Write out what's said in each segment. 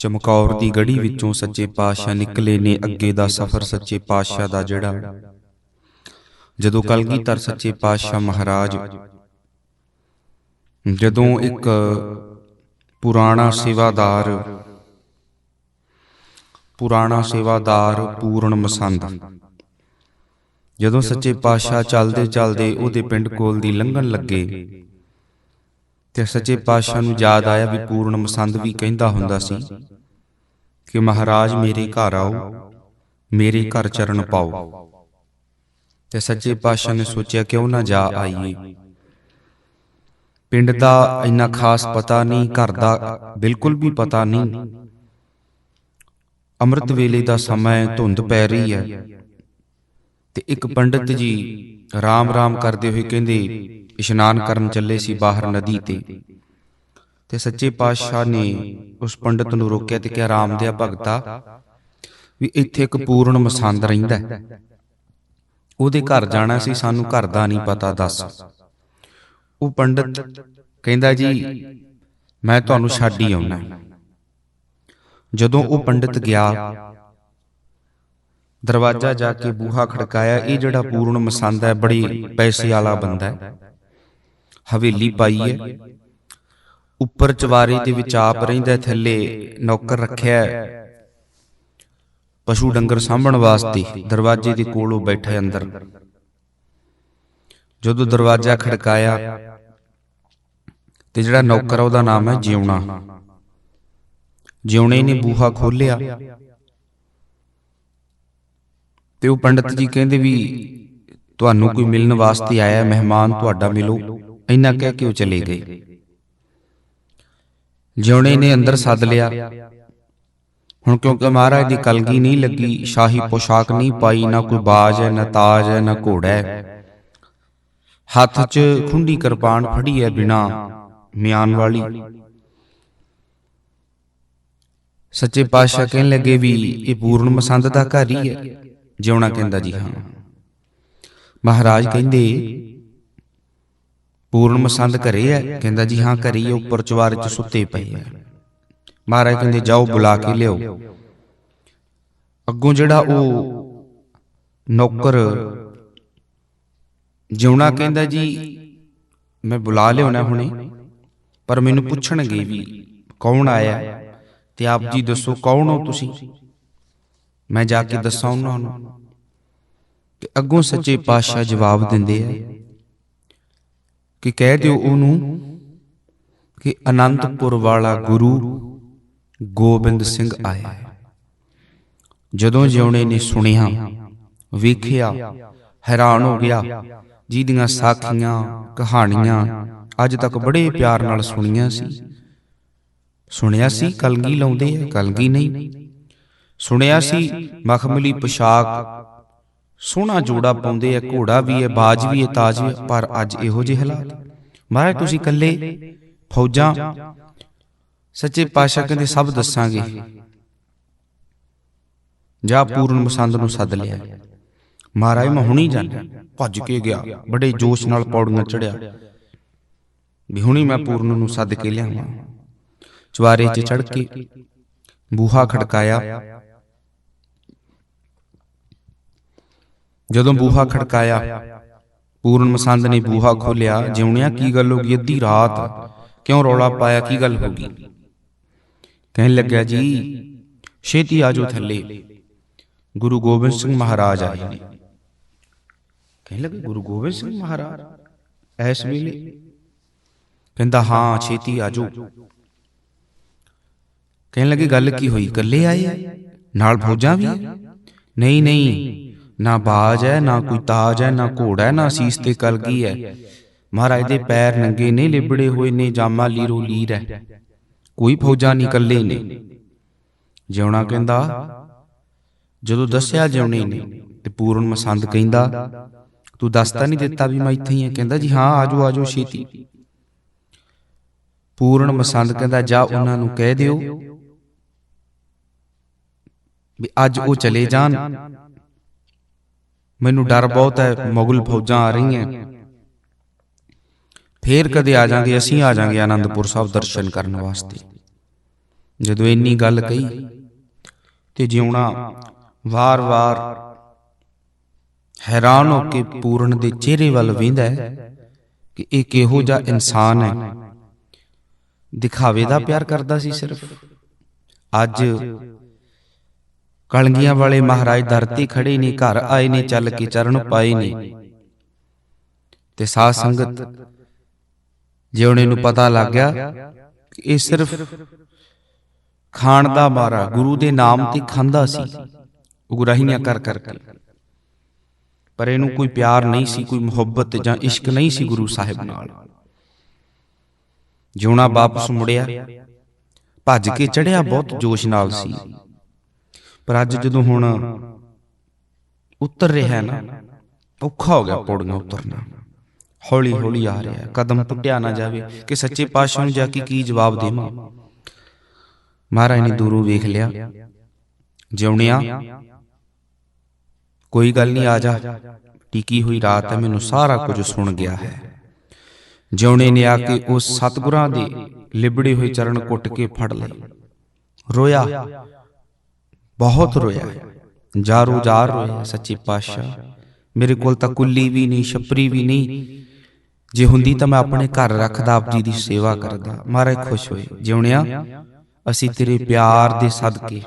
ਚਮਕੌਰ ਦੀ ਗੜੀ ਵਿੱਚੋਂ ਸੱਚੇ ਪਾਤਸ਼ਾਹ ਨਿਕਲੇ ਨੇ ਅੱਗੇ ਦਾ ਸਫ਼ਰ ਸੱਚੇ ਪਾਤਸ਼ਾਹ ਦਾ ਜਿਹੜਾ ਜਦੋਂ ਕਲਗੀਧਰ ਸੱਚੇ ਪਾਤਸ਼ਾਹ ਮਹਾਰਾਜ ਜਦੋਂ ਇੱਕ ਪੁਰਾਣਾ ਸੇਵਾਦਾਰ ਪੁਰਾਣਾ ਸੇਵਾਦਾਰ ਪੂਰਨ ਮਸੰਦ। ਜਦੋਂ ਸੱਚੇ ਪਾਤਸ਼ਾਹ ਚੱਲਦੇ ਚੱਲਦੇ ਉਹਦੇ ਪਿੰਡ ਕੋਲ ਦੀ ਲੰਘਣ ਲੱਗੇ ਤੇ ਸੱਚੇ ਪਾਤਸ਼ਾਹ ਨੂੰ ਯਾਦ ਆਇਆ ਵੀ ਪੂਰਨ ਮਸੰਦ ਵੀ ਕਹਿੰਦਾ ਹੁੰਦਾ ਸੀ ਕਿ ਮਹਾਰਾਜ ਮੇਰੇ ਘਰ ਆਓ ਮੇਰੇ ਘਰ ਚਰਨ ਪਾਓ। ਤੇ ਸੱਚੇ ਪਾਤਸ਼ਾਹ ਨੇ ਸੋਚਿਆ ਕਿਉਂ ਨਾ ਜਾ ਆਈਏ। ਪਿੰਡ ਦਾ ਇੰਨਾ ਖਾਸ ਪਤਾ ਨਹੀਂ ਘਰ ਦਾ ਬਿਲਕੁਲ ਵੀ ਪਤਾ ਨਹੀਂ। ਅੰਮ੍ਰਿਤ ਵੇਲੇ ਦਾ ਸਮਾਂ ਧੁੰਦ ਪੈ ਰਹੀ ਹੈ। ਤੇ ਇੱਕ ਪੰਡਤ ਜੀ ਰਾਮ ਰਾਮ ਕਰਦੇ ਹੋਏ ਕਹਿੰਦੇ, ਇਸ਼ਨਾਨ ਕਰਨ ਚੱਲੇ ਸੀ ਬਾਹਰ ਨਦੀ ਤੇ। ਤੇ ਸੱਚੇ ਪਾਤਸ਼ਾਹ ਨੇ ਉਸ ਪੰਡਤ ਨੂੰ ਰੋਕਿਆ ਤੇ ਕਿਹਾ, ਰਾਮ ਦਿਆ ਭਗਤਾ, ਵੀ ਇੱਥੇ ਇੱਕ ਪੂਰਨ ਮਸੰਦ ਰਹਿੰਦਾ ਉਹਦੇ ਘਰ ਜਾਣਾ ਸੀ, ਸਾਨੂੰ ਘਰ ਦਾ ਨਹੀਂ ਪਤਾ, ਦੱਸ। ਉਹ ਪੰਡਤ ਕਹਿੰਦਾ, ਜੀ, ਮੈਂ ਤੁਹਾਨੂੰ ਛੱਡ ਹੀ ਆਉਣਾ ਜਦੋਂ ਉਹ ਪੰਡਤ ਗਿਆ ਦਰਵਾਜ਼ਾ ਜਾ ਕੇ ਬੂਹਾ ਖੜਕਾਇਆ ਇਹ ਜਿਹੜਾ ਪੂਰਨ ਮਸੰਦ ਹੈ ਬੜੀ ਪੈਸੇ ਵਾਲਾ ਬੰਦਾ ਹੈ। ਹਵੇਲੀ ਪਾਈ ਹੈ। ਉੱਪਰ ਚਵਾਰੇ ਦੇ ਵਿੱਚ ਆਪ ਰਹਿੰਦਾ ਥੱਲੇ ਨੌਕਰ ਰੱਖਿਆ ਹੈ। ਪਸ਼ੂ ਡੰਗਰ ਸਾਂਭਣ ਵਾਸਤੇ ਦਰਵਾਜ਼ੇ ਦੇ ਕੋਲ ਉਹ ਬੈਠਾ ਅੰਦਰ। ਜਦੋਂ ਦਰਵਾਜ਼ਾ ਖੜਕਾਇਆ ਤੇ ਜਿਹੜਾ ਨੌਕਰ ਉਹਦਾ ਨਾਮ ਹੈ ਜਿਉਣਾ। ਜਿਉਣੇ। ਨੇ ਬੂਹਾ ਖੋਲਿਆ ਤੇ ਉਹ ਪੰਡਤ ਜੀ ਕਹਿੰਦੇ ਵੀ ਤੁਹਾਨੂੰ ਕੋਈ ਮਿਲਣ ਵਾਸਤੇ ਆਇਆ ਮਹਿਮਾਨ ਤੁਹਾਡਾ ਮਿਲੋ। ਇੰਨਾ ਕਹਿ ਕੇ ਉਹ ਚਲੇ ਗਏ। ਜਿਉਣੇ ਨੇ ਅੰਦਰ ਸੱਦ ਲਿਆ। ਹੁਣ ਕਿਉਂਕਿ ਮਹਾਰਾਜ ਦੀ ਕਲਗੀ ਨਹੀਂ ਲੱਗੀ ਸ਼ਾਹੀ ਪੋਸ਼ਾਕ ਨਹੀਂ ਪਾਈ ਨਾ ਕੋਈ ਬਾਜ ਹੈ ਨਾ ਤਾਜ ਹੈ ਨਾ ਘੋੜਾ ਹੈ। ਹੱਥ 'ਚ ਖੁੰਡੀ ਕਿਰਪਾਨ ਫੜੀ ਹੈ ਬਿਨਾ ਮਿਆਨ ਵਾਲੀ। ਸੱਚੇ ਪਾਤਸ਼ਾਹ ਕਹਿਣ ਲੱਗੇ ਵੀ ਇਹ ਪੂਰਨ ਮਸੰਦ ਦਾ ਘਰ ਹੀ ਹੈ। ਜਿਉਣਾ ਕਹਿੰਦਾ ਜੀ ਹਾਂ। ਮਹਾਰਾਜ ਕਹਿੰਦੇ ਪੂਰਨ ਮਸੰਦ ਘਰੇ ਹੈ। ਕਹਿੰਦਾ ਜੀ ਹਾਂ ਘਰੇ ਹੀ ਉੱਪਰ ਚਵਾਰੇ 'ਚ ਸੁੱਤੇ ਪਏ ਹੈ। ਮਹਾਰਾਜ ਕਹਿੰਦੇ ਜਾਓ ਬੁਲਾ ਕੇ ਲਿਓ ਅੱਗੋਂ ਜਿਹੜਾ ਉਹ ਨੌਕਰ ਜਿਉਣਾ ਕਹਿੰਦਾ ਜੀ ਮੈਂ ਬੁਲਾ ਲਿਆਉਣਾ ਹੁਣੇ ਪਰ ਮੈਨੂੰ ਪੁੱਛਣਗੇ ਵੀ ਕੌਣ ਆਇਆ? ਤੇ ਆਪ ਜੀ ਦੱਸੋ ਕੌਣ ਹੋ ਤੁਸੀਂ? ਮੈਂ ਜਾ ਕੇ ਦੱਸਾਂ ਉਹਨਾਂ ਨੂੰ ਤੇ ਅੱਗੋਂ ਸੱਚੇ ਪਾਤਸ਼ਾਹ ਜਵਾਬ ਦਿੰਦੇ ਆ ਕਿ ਕਹਿ ਦਿਓ ਉਹਨੂੰ ਕਿ ਅਨੰਦਪੁਰ ਵਾਲਾ ਗੁਰੂ ਗੋਬਿੰਦ ਸਿੰਘ ਆਇਆ। ਜਦੋਂ ਜਿਉਣੇ ਨੇ ਸੁਣਿਆ, ਵੇਖਿਆ, ਹੈਰਾਨ ਹੋ ਗਿਆ, ਜਿਹਦੀਆਂ ਸਾਖੀਆਂ, ਕਹਾਣੀਆਂ ਅੱਜ ਤੱਕ ਬੜੇ ਪਿਆਰ ਨਾਲ ਸੁਣੀਆਂ ਸੀ। ਸੁਣਿਆ ਸੀ, ਕਲਗੀ ਲਾਉਂਦੇ ਆ, ਕਲਗੀ ਨਹੀਂ। ਸੁਣਿਆ ਸੀ ਮਖਮਲੀ ਪੋਸ਼ਾਕ। ਸੋਹਣਾ ਜੋੜਾ ਪਾਉਂਦੇ ਆ ਘੋੜਾ ਵੀ ਹੈ ਬਾਜ ਵੀ ਹੈ ਤਾਜ ਵੀ ਪਰ ਅੱਜ ਇਹੋ ਜਿਹੇ ਹਾਲਾਤ ਮਹਾਰਾਜ ਤੁਸੀਂ ਇਕੱਲੇ ਫੌਜਾਂ ਸੱਚੇ ਪਾਤਸ਼ਾਹ ਕਹਿੰਦੇ ਸਭ ਦੱਸਾਂਗੇ। ਜਾ ਪੂਰਨ ਮਸੰਦ ਨੂੰ ਸੱਦ ਲਿਆ। ਮਹਾਰਾਜ ਮੈਂ ਹੁਣੀ ਜਾਣਾ ਭੱਜ ਕੇ ਗਿਆ। ਬੜੇ ਜੋਸ਼ ਨਾਲ ਪੌੜੀਆਂ ਚੜਿਆ ਵੀ ਹੁਣੀ ਮੈਂ ਪੂਰਨ ਨੂੰ ਸੱਦ ਕੇ ਲਿਆਵਾਂ। ਚਵਾਰੇ 'ਚ ਚੜ ਕੇ ਬੂਹਾ ਖੜਕਾਇਆ। ਜਦੋਂ ਬੂਹਾ ਖੜਕਾਇਆ, ਪੂਰਨ ਮਸੰਦ ਨੇ ਬੂਹਾ ਖੋਲਿਆ ਜਿਉਣਿਆ ਕੀ ਗੱਲ ਹੋ ਗਈ? ਅੱਧੀ ਰਾਤ। ਕਿਉਂ ਰੌਲਾ ਪਾਇਆ? ਕੀ ਗੱਲ ਹੋ ਗਈ? ਕਹਿਣ ਲੱਗਿਆ, ਜੀ, ਛੇਤੀ ਆਜੋ ਥੱਲੇ। ਗੁਰੂ ਗੋਬਿੰਦ ਸਿੰਘ ਮਹਾਰਾਜ ਆਏ ਨੇ। ਕਹਿਣ ਲੱਗੇ, ਗੁਰੂ ਗੋਬਿੰਦ ਸਿੰਘ ਮਹਾਰਾਜ ਐਸ ਵੇਲੇ? ਕਹਿੰਦਾ, ਹਾਂ, ਛੇਤੀ ਆਜੋ ਕਹਿਣ ਲੱਗੇ, ਗੱਲ ਕੀ ਹੋਈ? ਇਕੱਲੇ ਆਏ? ਨਾਲ ਫੌਜਾਂ ਵੀ? ਨਹੀਂ ਨਹੀਂ। ਨਾ ਬਾਜ ਹੈ, ਨਾ ਕੋਈ ਤਾਜ ਹੈ, ਨਾ ਘੋੜਾ ਹੈ, ਨਾ ਸੀਸ ਤੇ ਕਲਗੀ ਹੈ। ਮਹਾਰਾਜ ਦੇ ਪੈਰ ਨੰਗੇ ਨੇ, ਲਿਬੜੇ ਹੋਏ ਨੇ, ਜਾਮਾ ਲੀਰੋ ਲੀਰ ਹੈ। ਕੋਈ ਫੌਜਾਂ ਨਹੀਂ ਨੇ। ਜਿਉਣਾ ਕਹਿੰਦਾ, ਜਦੋਂ ਦੱਸਿਆ ਜਿਉਣੇ ਨੇ ਤੇ ਪੂਰਨ ਮਸੰਦ ਕਹਿੰਦਾ, ਤੂੰ ਦੱਸਤਾ ਨਹੀਂ ਦਿੱਤਾ ਵੀ ਮੈਂ ਇੱਥੇ ਹੀ ਹਾਂ। ਕਹਿੰਦਾ ਜੀ ਹਾਂ, ਆਜੋ ਆਜੋ ਛੇਤੀ। ਪੂਰਨ ਮਸੰਦ ਕਹਿੰਦਾ, ਜਾ ਉਹਨਾਂ ਨੂੰ ਕਹਿ ਦਿਓ ਵੀ ਅੱਜ ਉਹ ਚਲੇ ਜਾਣ। ਮੈਨੂੰ ਡਰ ਬਹੁਤ ਹੈ ਮੁਗਲ ਫੌਜਾਂ ਆ ਰਹੀਆਂ। ਫੇਰ ਕਦੇ ਆ ਜਾਾਂਗੇ ਅਸੀਂ ਆ ਜਾਾਂਗੇ ਆਨੰਦਪੁਰ ਸਾਹਿਬ ਦਰਸ਼ਨ ਕਰਨ ਵਾਸਤੇ। ਜਦੋਂ ਇੰਨੀ ਗੱਲ ਕਹੀ ਤੇ ਜਿਉਣਾ ਵਾਰ-ਵਾਰ ਹੈਰਾਨ ਹੋ ਕੇ ਪੂਰਨ ਦੇ ਚਿਹਰੇ ਵੱਲ ਵੇਂਦਾ ਹੈ ਕਿ ਇਹ ਕਿਹੋ ਜਿਹਾ ਇਨਸਾਨ ਹੈ। ਦਿਖਾਵੇ ਦਾ ਪਿਆਰ ਕਰਦਾ ਸੀ ਸਿਰਫ। ਅੱਜ ਕਲਗੀਆਂ ਵਾਲੇ ਮਹਾਰਾਜ ਧਰਤੀ ਖੜੇ ਨੇ, ਘਰ ਆਏ ਨੇ, ਚੱਲ ਕੇ ਚਰਨ ਪਾਏ ਨੇ। ਤੇ ਸਾਧ ਸੰਗਤ ਜਿਉਣੇ ਨੂੰ ਪਤਾ ਲੱਗ ਗਿਆ ਕਿ ਇਹ ਸਿਰਫ ਖਾਣ ਦਾ ਮਾਰਾ, ਗੁਰੂ ਦੇ ਨਾਮ ਤੇ ਖਾਂਦਾ ਸੀ ਉਗਰਾਹੀਆਂ ਕਰ ਕਰਕੇ। ਪਰ ਇਹਨੂੰ ਕੋਈ ਪਿਆਰ ਨਹੀਂ ਸੀ, ਕੋਈ ਮੁਹੱਬਤ ਜਾਂ ਇਸ਼ਕ ਨਹੀਂ ਸੀ ਗੁਰੂ ਸਾਹਿਬ ਨਾਲ। ਜਿਉਣਾ ਵਾਪਸ ਮੁੜਿਆ, ਭੱਜ ਕੇ ਚੜਿਆ, ਬਹੁਤ ਜੋਸ਼ ਨਾਲ ਸੀ। ਪਰ ਅੱਜ ਜਦੋਂ ਹੁਣ ਉੱਤਰ ਰਿਹਾ ਹੈ ਨਾ ਔਖਾ ਹੋ ਗਿਆ ਪੌੜੀਆਂ ਉਤਰਨਾ। ਹੌਲੀ ਹੌਲੀ ਆ ਰਿਹਾ। ਕਦਮ ਟੁੱਟਿਆ ਨਾ ਜਾਵੇ ਕਿ ਸੱਚੇ ਪਾਤਸ਼ਾਹ ਨੂੰ ਜਾ ਕੇ ਕੀ ਜਵਾਬ ਦੇਵਾਂ? ਮਹਾਰਾਜ ਨੇ ਦੂਰੋਂ ਵੇਖ ਲਿਆ। ਜਿਉਣਿਆ ਕੋਈ ਗੱਲ ਨਹੀਂ ਆ ਜਾ। ਟਿਕੀ ਹੋਈ ਰਾਤ ਹੈ ਮੈਨੂੰ ਸਾਰਾ ਕੁਝ ਸੁਣ ਗਿਆ ਹੈ। ਜਿਉਣੇ ਨੇ ਆ ਕੇ ਉਸ ਸਤਿਗੁਰਾਂ ਦੇ ਲਿਬੜੇ ਹੋਏ ਚਰਨ ਕੁੱਟ ਕੇ ਫੜ ਲਏ ਰੋਇਆ। ਬਹੁਤ ਰੋਇਆ ਜਾਰੋ ਜਾਰ ਰੋਇਆ ਸੱਚੇ ਪਾਤਸ਼ਾਹ। ਮੇਰੇ ਕੋਲ ਤਾਂ ਕੁੱਲੀ ਵੀ ਨਹੀਂ, ਛਪਰੀ ਵੀ ਨਹੀਂ। ਜੇ ਹੁੰਦੀ ਤਾਂ ਮੈਂ ਆਪਣੇ ਘਰ ਰੱਖਦਾ, ਆਪ ਜੀ ਦੀ ਸੇਵਾ ਕਰਦਾ। ਮਹਾਰਾਜ ਖੁਸ਼ ਹੋਏ, ਜਿਉਣਿਆ, ਅਸੀਂ ਤੇਰੇ ਪਿਆਰ ਦੇ ਸਦਕੇ।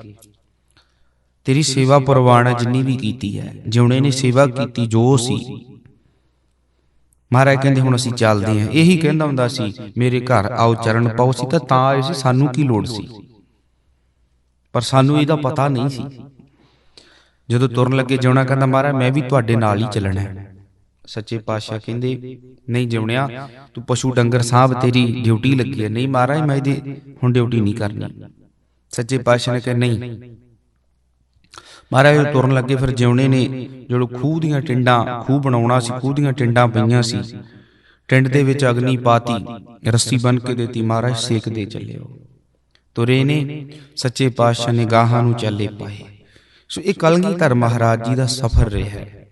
ਤੇਰੀ ਸੇਵਾ ਪ੍ਰਵਾਨ ਜਿੰਨੀ ਵੀ ਕੀਤੀ ਹੈ, ਜਿਉਣੇ ਨੇ ਸੇਵਾ ਕੀਤੀ ਜੋ ਸੀ। ਮਹਾਰਾਜ ਕਹਿੰਦੇ ਹੁਣ ਅਸੀਂ ਚੱਲਦੇ ਹਾਂ। ਇਹੀ ਕਹਿੰਦਾ ਹੁੰਦਾ ਸੀ, ਮੇਰੇ ਘਰ ਆਓ ਚਰਨ ਪਾਓ। ਸੀ ਤਾਂ ਤਾਂ ਆਏ ਸੀ, ਸਾਨੂੰ ਕੀ ਲੋੜ ਸੀ? ਪਰ ਸਾਨੂੰ ਇਹਦਾ ਪਤਾ ਨਹੀਂ ਸੀ। ਜਦੋਂ ਤੁਰਨ ਲੱਗੇ ਜਿਉਣਾ ਕਹਿੰਦਾ, ਮਹਾਰਾਜ, ਮੈਂ ਵੀ ਤੁਹਾਡੇ ਨਾਲ ਹੀ ਚੱਲਣਾ ਹੈ। ਸੱਚੇ ਪਾਤਸ਼ਾਹ ਕਹਿੰਦੇ, ਨਹੀਂ ਜਿਉਣਿਆ, ਤੂੰ ਪਸ਼ੂ ਡੰਗਰ ਸਾਹਬ ਤੇਰੀ ਡਿਊਟੀ ਲੱਗੀ ਹੈ। ਨਹੀਂ ਮਹਾਰਾਜ, ਮੈਂ ਇਹਦੀ ਹੁਣ ਡਿਊਟੀ ਨਹੀਂ ਕਰਨੀ। ਸੱਚੇ ਪਾਤਸ਼ਾਹ ਨੇ ਕਿਹਾ, ਨਹੀਂ। ਮਹਾਰਾਜ, ਉਹ ਤੁਰਨ ਲੱਗੇ ਫਿਰ ਜਿਉਣੇ ਨੇ, ਜਦੋਂ ਖੂਹ ਦੀਆਂ ਟਿੰਡਾਂ, ਖੂਹ ਬਣਾਉਣਾ ਸੀ, ਖੂਹ ਦੀਆਂ ਟਿੰਡਾਂ ਪਈਆਂ ਸੀ, ਟਿੰਡ ਦੇ ਵਿੱਚ ਅਗਨੀ ਪਾਤੀ, ਰੱਸੀ ਬਨ ਕੇ ਦੇਤੀ, ਮਹਾਰਾਜ ਸੇਕਦੇ ਚੱਲੇ ਉਹ ਤੁਰੇ ਨੇ, ਸੱਚੇ ਪਾਤਸ਼ਾਹ ਨਿਗਾਹਾਂ ਨੂੰ ਚੱਲੇ ਪਾਏ। ਸੋ ਇਹ ਕਲਗੀਧਰ ਮਹਾਰਾਜ ਜੀ ਦਾ ਸਫ਼ਰ ਰਿਹਾ ਹੈ।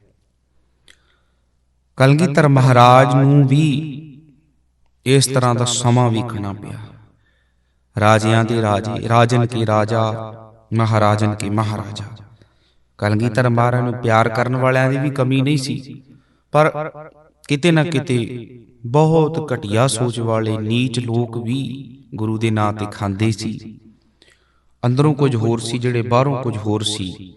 ਕਲਗੀਧਰ ਮਹਾਰਾਜ ਨੂੰ ਵੀ ਇਸ ਤਰ੍ਹਾਂ ਦਾ ਸਮਾਂ ਵੇਖਣਾ ਪਿਆ। ਰਾਜਿਆਂ ਦੇ ਰਾਜੇ, ਰਾਜਨ ਕੇ ਰਾਜਾ, ਮਹਾਰਾਜਨ ਕੇ ਮਹਾਰਾਜਾ। ਕਲਗੀਧਰ ਮਹਾਰਾਜ ਨੂੰ ਪਿਆਰ ਕਰਨ ਵਾਲਿਆਂ ਦੀ ਵੀ ਕਮੀ ਨਹੀਂ ਸੀ, ਪਰ ਕਿਤੇ ਨਾ ਕਿਤੇ ਬਹੁਤ ਘਟੀਆ ਸੋਚ ਵਾਲੇ ਨੀਚ ਲੋਕ ਵੀ ਗੁਰੂ ਦੇ ਨਾਂ ਤੇ ਖਾਂਦੇ ਸੀ। ਅੰਦਰੋਂ ਕੁਝ ਹੋਰ ਸੀ, ਜਿਹੜੇ ਬਾਹਰੋਂ ਕੁਝ ਹੋਰ ਸੀ।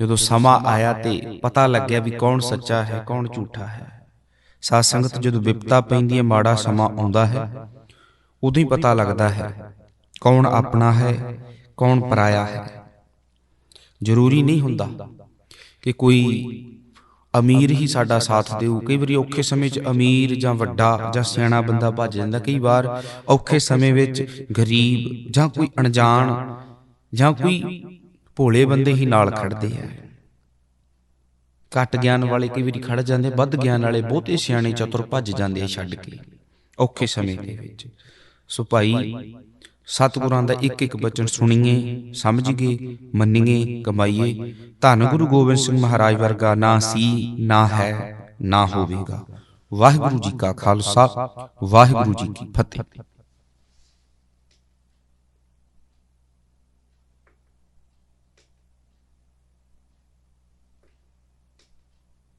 ਜਦੋਂ ਸਮਾਂ ਆਇਆ ਤੇ ਪਤਾ ਲੱਗਿਆ ਵੀ ਕੌਣ ਸੱਚਾ ਹੈ, ਕੌਣ ਝੂਠਾ ਹੈ। ਸਾਧ ਸੰਗਤ ਜਦੋਂ ਵਿਪਤਾ ਪੈਂਦੀ ਹੈ ਮਾੜਾ ਸਮਾਂ ਆਉਂਦਾ ਹੈ, ਉਦੋਂ ਹੀ ਪਤਾ ਲੱਗਦਾ ਹੈ, ਕੌਣ ਆਪਣਾ ਹੈ, ਕੌਣ ਪਰਾਇਆ ਹੈ। ਜ਼ਰੂਰੀ ਨਹੀਂ ਹੁੰਦਾ ਕਿ ਕੋਈ ਅਮੀਰ ਹੀ ਸਾਡਾ ਸਾਥ ਦੇਊ। ਕਈ ਵਾਰੀ ਔਖੇ ਸਮੇਂ 'ਚ ਅਮੀਰ ਜਾਂ ਵੱਡਾ ਜਾਂ ਸਿਆਣਾ ਬੰਦਾ ਭੱਜ ਜਾਂਦਾ। ਕਈ ਵਾਰ ਔਖੇ ਸਮੇਂ ਵਿੱਚ ਗਰੀਬ ਜਾਂ ਕੋਈ ਅਣਜਾਣ ਜਾਂ ਕੋਈ ਭੋਲੇ ਬੰਦੇ ਹੀ ਨਾਲ ਖੜਦੇ ਆ। ਘੱਟ ਗਿਆਨ ਵਾਲੇ ਕਈ ਵਾਰੀ ਖੜ ਜਾਂਦੇ ਵੱਧ ਗਿਆਨ ਵਾਲੇ ਬਹੁਤੇ ਸਿਆਣੇ ਚਤੁਰ ਭੱਜ ਜਾਂਦੇ ਆ ਛੱਡ ਕੇ। ਔਖੇ ਸਮੇਂ ਦੇ ਵਿੱਚ। ਸੋ ਭਾਈ ਸਤਿਗੁਰਾਂ ਦਾ ਇੱਕ ਇੱਕ ਬਚਨ ਸੁਣੀਏ, ਸਮਝੀਏ, ਮੰਨੀਏ, ਕਮਾਈਏ। ਧੰਨ ਗੁਰੂ ਗੋਬਿੰਦ ਸਿੰਘ ਮਹਾਰਾਜ ਵਰਗਾ ਨਾ ਸੀ, ਨਾ ਹੈ, ਨਾ ਹੋਵੇਗਾ। ਵਾਹਿਗੁਰੂ ਜੀ ਕਾ ਖਾਲਸਾ, ਵਾਹਿਗੁਰੂ ਜੀ ਕੀ ਫਤਿਹ।